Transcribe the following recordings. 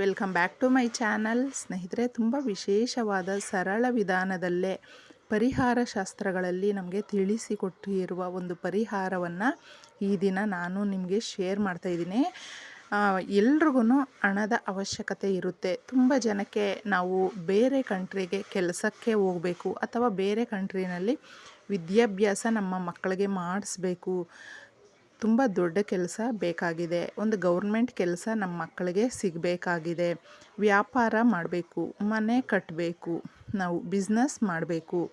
Welcome back to my channel. ಸ್ನೇಹಿತರೆ, ತುಂಬ ವಿಶೇಷವಾದ ಸರಳ ವಿಧಾನದಲ್ಲೇ ಪರಿಹಾರ ಶಾಸ್ತ್ರಗಳಲ್ಲಿ ನಮಗೆ ತಿಳಿಸಿಕೊಟ್ಟಿರುವ ಒಂದು ಪರಿಹಾರವನ್ನು ಈ ದಿನ ನಾನು ನಿಮಗೆ ಶೇರ್ ಮಾಡ್ತಾಯಿದ್ದೀನಿ ಎಲ್ರಿಗೂ ಹಣದ ಅವಶ್ಯಕತೆ ಇರುತ್ತೆ. ತುಂಬ ಜನಕ್ಕೆ ನಾವು ಬೇರೆ ಕಂಟ್ರಿಗೆ ಕೆಲಸಕ್ಕೆ ಹೋಗಬೇಕು ಅಥವಾ ಬೇರೆ ಕಂಟ್ರಿನಲ್ಲಿ ವಿದ್ಯಾಭ್ಯಾಸ ನಮ್ಮ ಮಕ್ಕಳಿಗೆ ಮಾಡಿಸ್ಬೇಕು. ತುಂಬ ದೊಡ್ಡ ಕೆಲಸ ಬೇಕಾಗಿದೆ. ಒಂದು ಗೌರ್ಮೆಂಟ್ ಕೆಲಸ ನಮ್ಮ ಮಕ್ಕಳಿಗೆ ಸಿಗಬೇಕಾಗಿದೆ. ವ್ಯಾಪಾರ ಮಾಡಬೇಕು, ಮನೆ ಕಟ್ಟಬೇಕು ನಾವು ಬಿಸ್ನೆಸ್ ಮಾಡಬೇಕು.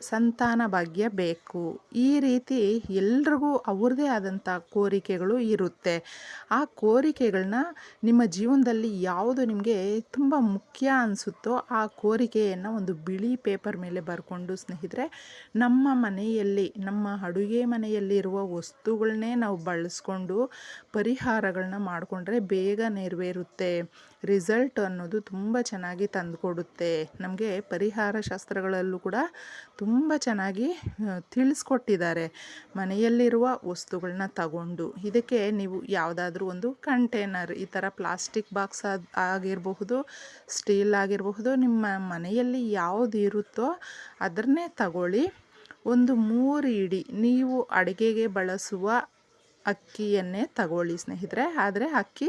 ಸಂತಾನ ಭಾಗ್ಯ ಬೇಕು. ಈ ರೀತಿ ಎಲ್ರಿಗೂ ಅವ್ರದ್ದೇ ಆದಂಥ ಕೋರಿಕೆಗಳು ಇರುತ್ತೆ. ಆ ಕೋರಿಕೆಗಳನ್ನ ನಿಮ್ಮ ಜೀವನದಲ್ಲಿ ಯಾವುದು ನಿಮಗೆ ತುಂಬ ಮುಖ್ಯ ಅನಿಸುತ್ತೋ ಆ ಕೋರಿಕೆಯನ್ನು ಒಂದು ಬಿಳಿ ಪೇಪರ್ ಮೇಲೆ ಬರ್ಕೊಂಡು ಸ್ನೇಹಿತರೆ, ನಮ್ಮ ಮನೆಯಲ್ಲಿ, ನಮ್ಮ ಅಡುಗೆ ಮನೆಯಲ್ಲಿರುವ ವಸ್ತುಗಳನ್ನೇ ನಾವು ಬಳಸ್ಕೊಂಡು ಪರಿಹಾರಗಳನ್ನ ಮಾಡಿಕೊಂಡ್ರೆ ಬೇಗ ನೆರವೇರುತ್ತೆ. ರಿಸಲ್ಟ್ ಅನ್ನೋದು ತುಂಬ ಚೆನ್ನಾಗಿ ತಂದುಕೊಡುತ್ತೆ. ನಮಗೆ ಪರಿಹಾರ ಶಾಸ್ತ್ರಗಳಲ್ಲೂ ಕೂಡ ತುಂಬ ಚೆನ್ನಾಗಿ ತಿಳಿಸ್ಕೊಟ್ಟಿದ್ದಾರೆ. ಮನೆಯಲ್ಲಿರುವ ವಸ್ತುಗಳನ್ನ ತಗೊಂಡು. ಇದಕ್ಕೆ ನೀವು ಯಾವುದಾದ್ರೂ ಒಂದು ಕಂಟೈನರ್, ಈ ಥರ ಪ್ಲಾಸ್ಟಿಕ್ ಬಾಕ್ಸ್ ಆಗಿರಬಹುದು, ಸ್ಟೀಲ್ ಆಗಿರಬಹುದು, ನಿಮ್ಮ ಮನೆಯಲ್ಲಿ ಯಾವುದು ಇರುತ್ತೋ ಅದನ್ನೇ ತಗೊಳ್ಳಿ. ಒಂದು ಮೂರು ಇಡಿ. ನೀವು ಅಡುಗೆಗೆ ಬಳಸುವ ಅಕ್ಕಿಯನ್ನೇ ತಗೊಳ್ಳಿ ಸ್ನೇಹಿತರೆ. ಆದರೆ ಅಕ್ಕಿ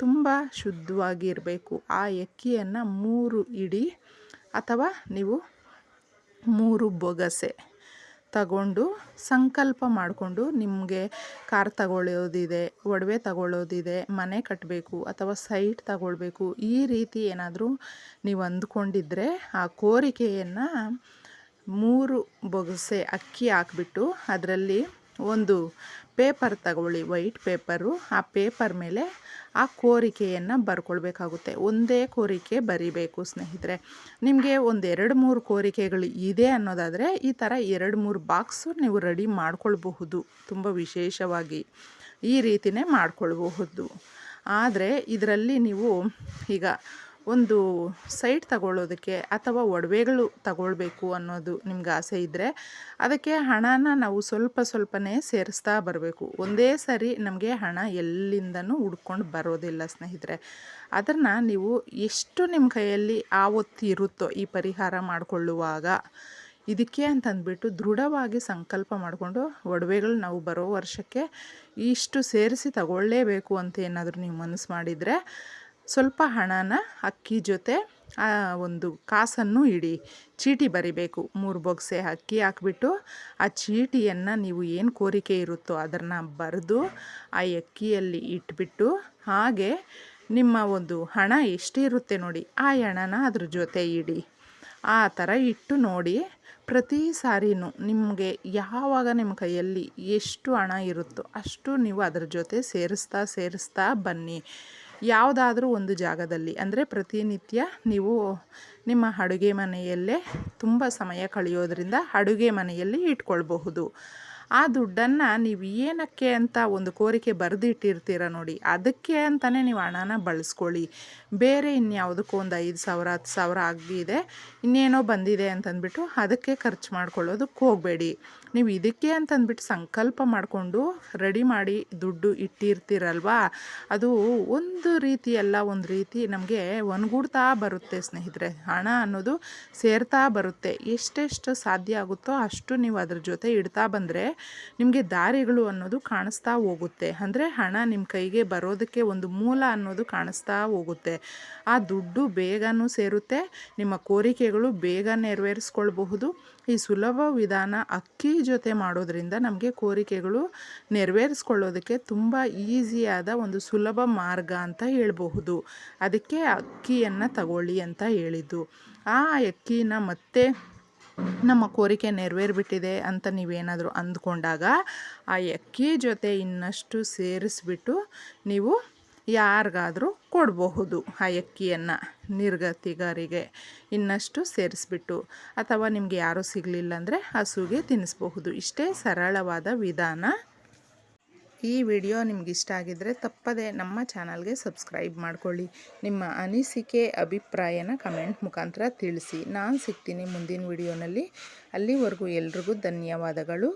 ತುಂಬ ಶುದ್ಧವಾಗಿರಬೇಕು ಆ ಅಕ್ಕಿಯನ್ನು ಮೂರು ಇಡಿ ಅಥವಾ ನೀವು ಮೂರು ಬೊಗಸೆ ತಗೊಂಡು ಸಂಕಲ್ಪ ಮಾಡಿಕೊಂಡು ನಿಮಗೆ ಕಾರ್ ತಗೊಳ್ಳೋದಿದೆ, ಒಡವೆ ತಗೊಳ್ಳೋದಿದೆ, ಮನೆ ಕಟ್ಟಬೇಕು ಅಥವಾ ಸೈಟ್ ತಗೊಳ್ಬೇಕು, ಈ ರೀತಿ ಏನಾದರೂ ನೀವು ಅಂದ್ಕೊಂಡಿದ್ರೆ ಆ ಕೋರಿಕೆಯನ್ನು ಮೂರು ಬೊಗಸೆ ಅಕ್ಕಿ ಹಾಕ್ಬಿಟ್ಟು ಅದರಲ್ಲಿ ಒಂದು ಪೇಪರ್ ತಗೊಳ್ಳಿ, ವೈಟ್ ಪೇಪರು, ಆ ಪೇಪರ್ ಮೇಲೆ ಆ ಕೋರಿಕೆಯನ್ನು ಬರ್ಕೊಳ್ಬೇಕಾಗುತ್ತೆ. ಒಂದೇ ಕೋರಿಕೆ ಬರಿಬೇಕು ಸ್ನೇಹಿತರೆ. ನಿಮಗೆ ಒಂದು ಎರಡು ಮೂರು ಕೋರಿಕೆಗಳು ಇದೆ ಅನ್ನೋದಾದರೆ ಈ ಥರ ಎರಡು ಮೂರು ಬಾಕ್ಸು ನೀವು ರೆಡಿ ಮಾಡ್ಕೊಳ್ಬಹುದು. ತುಂಬ ವಿಶೇಷವಾಗಿ ಈ ರೀತಿಯೇ ಮಾಡ್ಕೊಳ್ಬಹುದು. ಆದರೆ ಇದರಲ್ಲಿ ನೀವು ಈಗ ಒಂದು ಸೈಟ್ ತಗೊಳ್ಳೋದಕ್ಕೆ ಅಥವಾ ಒಡವೆಗಳು ತಗೊಳ್ಬೇಕು ಅನ್ನೋದು ನಿಮ್ಗೆ ಆಸೆ ಇದ್ದರೆ ಅದಕ್ಕೆ ಹಣನ ನಾವು ಸ್ವಲ್ಪ ಸ್ವಲ್ಪನೇ ಸೇರಿಸ್ತಾ ಬರಬೇಕು. ಒಂದೇ ಸರಿ ನಮಗೆ ಹಣ ಎಲ್ಲಿಂದನೂ ಹುಡ್ಕೊಂಡು ಬರೋದಿಲ್ಲ ಸ್ನೇಹಿತರೆ. ಅದನ್ನು ನೀವು ಎಷ್ಟು ನಿಮ್ಮ ಕೈಯಲ್ಲಿ ಆವತ್ತು ಇರುತ್ತೋ ಈ ಪರಿಹಾರ ಮಾಡಿಕೊಳ್ಳುವಾಗ ಇದಕ್ಕೆ ಅಂತಂದ್ಬಿಟ್ಟು ದೃಢವಾಗಿ ಸಂಕಲ್ಪ ಮಾಡಿಕೊಂಡು ಒಡವೆಗಳು ನಾವು ಬರೋ ವರ್ಷಕ್ಕೆ ಇಷ್ಟು ಸೇರಿಸಿ ತಗೊಳ್ಳೇಬೇಕು ಅಂತ ಏನಾದರೂ ನೀವು ಮನಸ್ಸು ಮಾಡಿದರೆ ಸ್ವಲ್ಪ ಹಣನ ಅಕ್ಕಿ ಜೊತೆ ಒಂದು ಕಾಸನ್ನು ಇಡಿ. ಚೀಟಿ ಬರಿಬೇಕು. ಮೂರು ಬೊಗ್ಸೆ ಅಕ್ಕಿ ಹಾಕ್ಬಿಟ್ಟು ಆ ಚೀಟಿಯನ್ನು ನೀವು ಏನು ಕೋರಿಕೆ ಇರುತ್ತೋ ಅದನ್ನು ಬರೆದು ಆ ಅಕ್ಕಿಯಲ್ಲಿ ಇಟ್ಬಿಟ್ಟು ಹಾಗೆ ನಿಮ್ಮ ಒಂದು ಹಣ ಎಷ್ಟಿರುತ್ತೆ ನೋಡಿ, ಆ ಹಣನ ಅದ್ರ ಜೊತೆ ಇಡಿ. ಆ ಥರ ಇಟ್ಟು ನೋಡಿ, ಪ್ರತಿ ಸಾರಿನೂ ನಿಮಗೆ ಯಾವಾಗ ನಿಮ್ಮ ಕೈಯಲ್ಲಿ ಎಷ್ಟು ಹಣ ಇರುತ್ತೋ ಅಷ್ಟು ನೀವು ಅದರ ಜೊತೆ ಸೇರಿಸ್ತಾ ಸೇರಿಸ್ತಾ ಬನ್ನಿ. ಯಾವುದಾದ್ರೂ ಒಂದು ಜಾಗದಲ್ಲಿ, ಅಂದರೆ ಪ್ರತಿನಿತ್ಯ ನೀವು ನಿಮ್ಮ ಅಡುಗೆ ಮನೆಯಲ್ಲೇ ತುಂಬ ಸಮಯ ಕಳೆಯೋದ್ರಿಂದ ಅಡುಗೆ ಮನೆಯಲ್ಲಿ ಇಟ್ಕೊಳ್ಬಹುದು. ಆ ದುಡ್ಡನ್ನು ನೀವು ಏನಕ್ಕೆ ಅಂತ ಒಂದು ಕೋರಿಕೆ ಬರೆದಿಟ್ಟಿರ್ತೀರ ನೋಡಿ, ಅದಕ್ಕೆ ಅಂತಲೇ ನೀವು ಹಣನ ಬಳಸ್ಕೊಳ್ಳಿ. ಬೇರೆ ಇನ್ಯಾವುದಕ್ಕೂ ಒಂದು ಐದು ಸಾವಿರ, ಹತ್ತು ಸಾವಿರ ಆಗಿದೆ, ಇನ್ನೇನೋ ಬಂದಿದೆ ಅಂತಂದ್ಬಿಟ್ಟು ಅದಕ್ಕೆ ಖರ್ಚು ಮಾಡ್ಕೊಳ್ಳೋದಕ್ಕೆ ಹೋಗಬೇಡಿ. ನೀವು ಇದಕ್ಕೆ ಅಂತಂದ್ಬಿಟ್ಟು ಸಂಕಲ್ಪ ಮಾಡಿಕೊಂಡು ರೆಡಿ ಮಾಡಿ ದುಡ್ಡು ಇಟ್ಟಿರ್ತೀರಲ್ವಾ? ಅದು ಒಂದು ರೀತಿ ಅಲ್ಲ, ಒಂದು ರೀತಿ ನಮಗೆ ಒನ್ಗೂಡ್ತಾ ಬರುತ್ತೆ ಸ್ನೇಹಿತರೆ. ಹಣ ಅನ್ನೋದು ಸೇರ್ತಾ ಬರುತ್ತೆ. ಎಷ್ಟೆಷ್ಟು ಸಾಧ್ಯ ಆಗುತ್ತೋ ಅಷ್ಟು ನೀವು ಅದ್ರ ಜೊತೆ ಇಡ್ತಾ ಬಂದರೆ ನಿಮಗೆ ದಾರಿಗಳು ಅನ್ನೋದು ಕಾಣಿಸ್ತಾ ಹೋಗುತ್ತೆ. ಅಂದರೆ ಹಣ ನಿಮ್ಮ ಕೈಗೆ ಬರೋದಕ್ಕೆ ಒಂದು ಮೂಲ ಅನ್ನೋದು ಕಾಣಿಸ್ತಾ ಹೋಗುತ್ತೆ. ಆ ದುಡ್ಡು ಬೇಗನೂ ಸೇರುತ್ತೆ, ನಿಮ್ಮ ಕೋರಿಕೆಗಳು ಬೇಗ ನೆರವೇರಿಸ್ಕೊಳ್ಬಹುದು. ಈ ಸುಲಭ ವಿಧಾನ ಅಕ್ಕಿ ಜೊತೆ ಮಾಡೋದ್ರಿಂದ ನಮಗೆ ಕೋರಿಕೆಗಳು ನೆರವೇರಿಸ್ಕೊಳ್ಳೋದಕ್ಕೆ ತುಂಬ ಈಸಿಯಾದ ಒಂದು ಸುಲಭ ಮಾರ್ಗ ಅಂತ ಹೇಳಬಹುದು. ಅದಕ್ಕೆ ಅಕ್ಕಿಯನ್ನು ತಗೊಳ್ಳಿ ಅಂತ ಹೇಳಿದ್ದು. ಆ ಅಕ್ಕಿನ ಮತ್ತೆ ನಮ್ಮ ಕೋರಿಕೆ ನೆರವೇರಿಬಿಟ್ಟಿದೆ ಅಂತ ನೀವೇನಾದರೂ ಅಂದ್ಕೊಂಡಾಗ ಆ ಅಕ್ಕಿ ಜೊತೆ ಇನ್ನಷ್ಟು ಸೇರಿಸ್ಬಿಟ್ಟು ನೀವು ಯಾರಿಗಾದರೂ ಕೊಡಬಹುದು ಆ ಅಕ್ಕಿಯನ್ನು ನಿರ್ಗತಿಗರಿಗೆ. ಇನ್ನಷ್ಟು ಸೇರಿಸ್ಬಿಟ್ಟು ಅಥವಾ ನಿಮಗೆ ಯಾರೂ ಸಿಗಲಿಲ್ಲ ಅಂದರೆ ಹಸುಗೆ ತಿನ್ನಿಸ್ಬಹುದು. ಇಷ್ಟೇ ಸರಳವಾದ ವಿಧಾನ. ಈ ವಿಡಿಯೋ ನಿಮ್ಗೆ ಇಷ್ಟ ಆಗಿದ್ದರೆ ತಪ್ಪದೆ ನಮ್ಮ ಚಾನಲ್ಗೆ ಸಬ್ಸ್ಕ್ರೈಬ್ ಮಾಡಿಕೊಳ್ಳಿ. ನಿಮ್ಮ ಅನಿಸಿಕೆ, ಅಭಿಪ್ರಾಯನ ಕಮೆಂಟ್ ಮುಖಾಂತರ ತಿಳಿಸಿ. ನಾನು ಸಿಗ್ತೀನಿ ಮುಂದಿನ ವಿಡಿಯೋನಲ್ಲಿ. ಅಲ್ಲಿವರೆಗೂ ಎಲ್ರಿಗೂ ಧನ್ಯವಾದಗಳು.